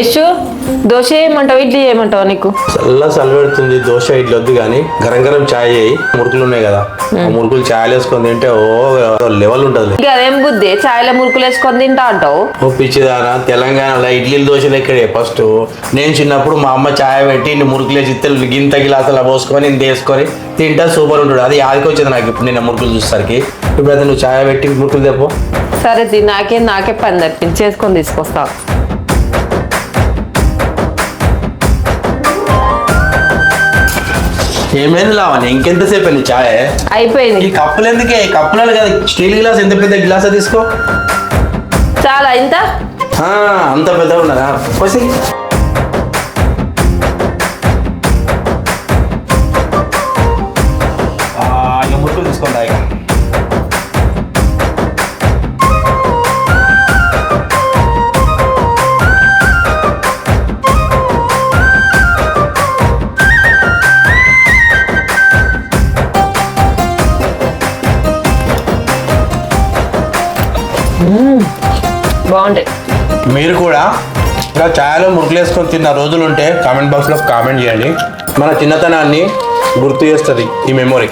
యశు దోశ చేయమంటావు ఇడ్లీ చేయమంటావు నీకు? చల్ల చల్ల పెడుతుంది. దోశ ఇడ్లీ వద్దు కానీ గరం గరం చాయ్ చేయి. మురుకులు ఉన్నాయి కదా. ఆ మురుకులు చాయ్ వేసుకొని తింటే ఓ లెవెల్ ఉంటుంది. ఇంకా అదేం బుద్ధి? చాయ్లో మురుకులు వేసుకొని తింటా అంటావు? ఓ పిచ్చిదానా తెలంగాణలో ఇడ్లీలు దోశలు ఎక్కడే? ఫస్ట్ నేను చిన్నప్పుడు మా అమ్మ చాయ్ పెట్టి ఇన్ని మురుకులు వేసి ఇత్తలు గింత గిలాసులు పోసుకొని ఇంత వేసుకొని తింటా సూపర్ ఉంటుంది అది యాదికి వచ్చింది నాకు ఇప్పుడు నిన్న మురుకులు చూసేసరికి. ఇప్పుడు అయితే నువ్వు చాయ్ పెట్టి మురుకులు తెప్పో. సరే నాకే నాకే పని తప్పింది చేసుకొని ఏమైంది లావని ఇంకెంతసేపు అయింది చాయ్? అయిపోయింది. ఈ కప్పులు ఎందుకే? ఈ కప్పులలో కదా స్టీల్ గ్లాస్ ఎంత పెద్ద గ్లాస్ తీసుకో? చాలా ఇంత? అంత పెద్దగా ఉన్నదా? పోసి. తీసుకోండి బాగుంటాయి. మీరు కూడా ఇలా ఛాయలో మురుకులేసుకొని తిన్న రోజులు ఉంటే కామెంట్ బాక్స్లో కామెంట్ చేయండి. మన చిన్నతనాన్ని గుర్తు చేస్తుంది ఈ మెమొరీ